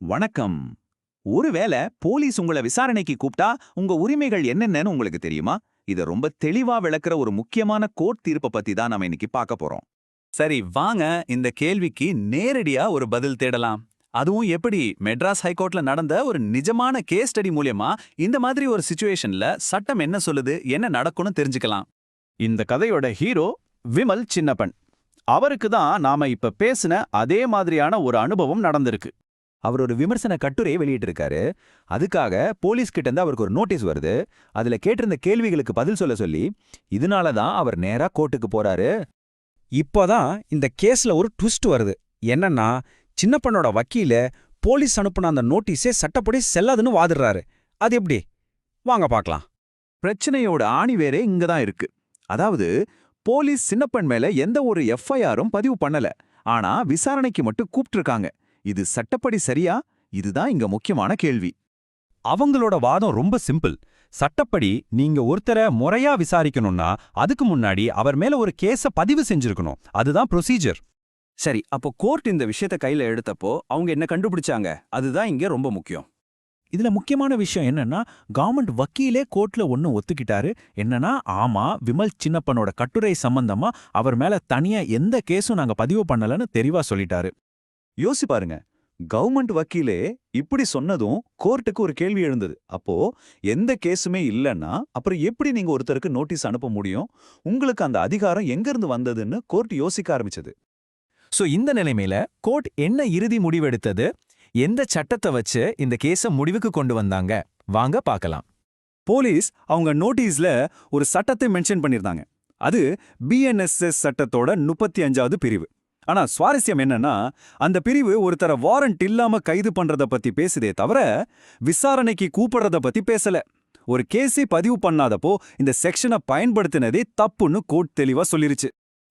வணக்கம். ஒருவேளை போலீஸ் உங்களை விசாரணைக்கு கூப்பிட்டா உங்க உரிமைகள் என்னென்னு உங்களுக்கு தெரியுமா? இத ரொம்ப தெளிவா விளக்குற ஒரு முக்கியமான கோர்ட் தீர்ப்பை பத்தி தான் நாம இன்னைக்கு பார்க்க போறோம். சரி வாங்க இந்த கேள்விக்கு நேரடியா ஒரு பதில் தேடலாம். அதுவும் எப்படி? மெட்ராஸ் ஹைகோர்ட்ல நடந்த ஒரு நிஜமான கேஸ் ஸ்டடி மூலியமா இந்த மாதிரி ஒரு சுச்சுவேஷன்ல சட்டம் என்ன சொல்லுது என்ன நடக்கும்னு தெரிஞ்சுக்கலாம். இந்த கதையோட ஹீரோ விமல் சின்னப்பன். அவருக்கு தான் நாம இப்ப பேசின அதே மாதிரியான ஒரு அனுபவம் நடந்திருக்கு. அவர் ஒரு விமர்சன கட்டுரையை வெளியிட்டிருக்காரு. அதுக்காக போலீஸ் கிட்ட இருந்து அவருக்கு ஒரு நோட்டீஸ் வருது. அதுல கேட்டிருந்த கேள்விகளுக்கு பதில் சொல்ல சொல்லி இதனால தான் அவர் நேரா கோர்ட்டுக்கு போறாரு. இப்போதான் இந்த கேஸ்ல ஒரு ட்விஸ்ட் வருது. என்னன்னா சின்னப்பனோட வக்கீல போலீஸ் அனுப்புன அந்த நோட்டீஸே சட்டப்படி செல்லாதுன்னு வாதிடுறாரு. அது எப்படி? வாங்க பார்க்கலாம். பிரச்சனையோட ஆணிவேரே இங்க தான் இருக்கு. அதாவது போலீஸ் சின்னப்பன் மேல எந்த ஒரு எஃப்ஐஆரும் பதிவு பண்ணல. ஆனா விசாரணைக்கு மட்டும் கூப்பிட்டிருக்காங்க இது சட்டப்படி சரியா? இதுதான் இங்க முக்கியமான கேள்வி. அவங்களோட வாதம் ரொம்ப சிம்பிள். சட்டப்படி நீங்க ஒருத்தரை முறையா விசாரிக்கணும்னா அதுக்கு முன்னாடி அவர் மேல ஒரு கேஸ பதிவு செஞ்சிருக்கணும். அதுதான் ப்ரொசீஜர் சரி அப்போ கோர்ட் இந்த விஷயத்த கையில எடுத்தப்போ அவங்க என்ன கண்டுபிடிச்சாங்க? அதுதான் இங்க ரொம்ப முக்கியம். இதுல முக்கியமான விஷயம் என்னன்னா கவர்மெண்ட் வக்கீலே கோர்ட்ல ஒன்னு ஒத்துக்கிட்டாரு. என்னன்னா ஆமா விமல் சின்னப்பனோட கட்டுரை சம்பந்தமா அவர் மேல தனியா எந்த கேஸும் நாங்க பதிவு பண்ணலன்னு தெளிவா சொல்லிட்டாரு. யோசி பாருங்க. கவர்மெண்ட் வக்கீலே இப்படி சொன்னதும் கோர்ட்டுக்கு ஒரு கேள்வி எழுந்தது. அப்போ எந்த கேஸுமே இல்லைன்னா அப்புறம் எப்படி நீங்க ஒருத்தருக்கு நோட்டீஸ் அனுப்ப முடியும்? உங்களுக்கு அந்த அதிகாரம் எங்க இருந்து வந்ததுன்னு கோர்ட் யோசிக்க ஆரம்பிச்சது. சோ இந்த நிலைமையில கோர்ட் என்ன இறுதி முடிவெடுத்தது? எந்த சட்டத்தை வச்சு இந்த கேஸ முடிவுக்கு கொண்டு வந்தாங்க? வாங்க பார்க்கலாம். போலீஸ் அவங்க நோட்டீஸ்ல ஒரு சட்டத்தை மென்ஷன் பண்ணிருந்தாங்க. அது பிஎன்எஸ்எஸ் சட்டத்தோட முப்பத்தி அஞ்சாவது பிரிவு. ஆனா சுவாரஸ்யம் என்னன்னா அந்த பிரிவு ஒருத்தர வாரண்ட் இல்லாம கைது பண்றத பத்தி பேசுதே தவிர விசாரணைக்கு கூப்பிடுறத பத்தி பேசல. ஒரு கேஸை பதிவு பண்ணாதப்போ இந்த செக்ஷனை பயன்படுத்தினதே தப்புன்னு கோர்ட் தெளிவா சொல்லிருச்சு.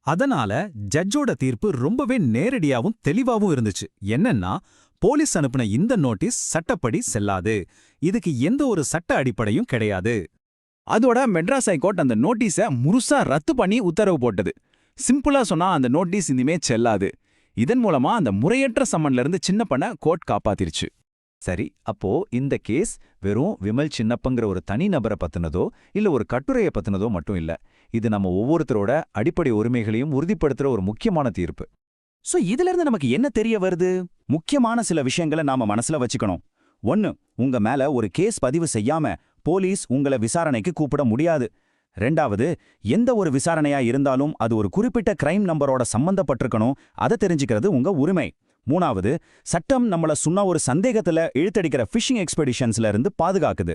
அதனால ஜட்ஜோட தீர்ப்பு ரொம்பவே நேரடியாவும் தெளிவாவும் இருந்துச்சு. என்னன்னா போலீஸ் அனுப்புன இந்த நோட்டீஸ் சட்டப்படி செல்லாது. இதுக்கு எந்த ஒரு சட்ட அடிப்படையும் கிடையாது. அதோட மெட்ராஸ் ஹைகோர்ட் அந்த நோட்டீஸை முழுசா ரத்து பண்ணி உத்தரவு போட்டது. சிம்பிளா சொன்னா அந்த நோட்டீஸ் இனிமே செல்லாது. இதன் மூலமா அந்த முறையற்ற சம்மன்ல இருந்து சின்னப்பன கோர்ட் காப்பாத்திருச்சு. சரி அப்போ இந்த கேஸ் வெறும் விமல் சின்னப்பங்கிற ஒரு தனி நபரை பத்தினதோ இல்ல ஒரு கட்டுரையை பத்தினதோ மட்டும் இல்ல. இது நம்ம ஒவ்வொருத்தரோட அடிப்படை உரிமைகளையும் உறுதிப்படுத்துற ஒரு முக்கியமான தீர்ப்பு. சோ இதுல இருந்து நமக்கு என்ன தெரிய வருது? முக்கியமான சில விஷயங்களை நாம மனசுல வச்சுக்கணும். ஒன்னு உங்க மேல ஒரு கேஸ் பதிவு செய்யாம போலீஸ் உங்களை விசாரணைக்கு கூப்பிட முடியாது. ரெண்டாவது எந்த ஒரு விசாரணையா இருந்தாலும் அது ஒரு குறிப்பிட்ட கிரைம் நம்பரோட சம்பந்தப்பட்டிருக்கணும். அதை தெரிஞ்சுக்கிறது உங்க உரிமை. மூணாவது சட்டம் நம்மள சொன்ன ஒரு சந்தேகத்துல இழுத்தடிக்கிற ஃபிஷிங் எக்ஸ்பெடிஷன்ஸ்ல இருந்து பாதுகாக்குது.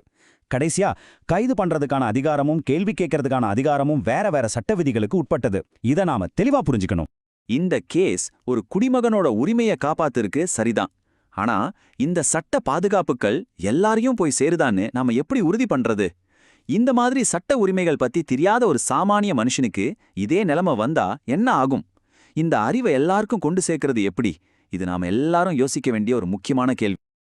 கடைசியா கைது பண்றதுக்கான அதிகாரமும் கேள்வி கேட்கறதுக்கான அதிகாரமும் வேற வேற சட்ட விதிகளுக்கு உட்பட்டது. இதை நாம தெளிவா புரிஞ்சுக்கணும். இந்த கேஸ் ஒரு குடிமகனோட உரிமையை காப்பாத்திருக்கு சரிதான். ஆனா இந்த சட்ட பாதுகாப்புகள் எல்லாரையும் போய் சேருதான்னு நாம எப்படி உறுதி பண்றது? இந்த மாதிரி சட்ட உரிமைகள் பத்தி தெரியாத ஒரு சாமானிய மனுஷனுக்கு இதே நிலைமை வந்தா என்ன ஆகும்? இந்த அறிவை எல்லாருக்கும் கொண்டு சேர்க்கறது எப்படி? இது நாம எல்லாரும் யோசிக்க வேண்டிய ஒரு முக்கியமான கேள்வி.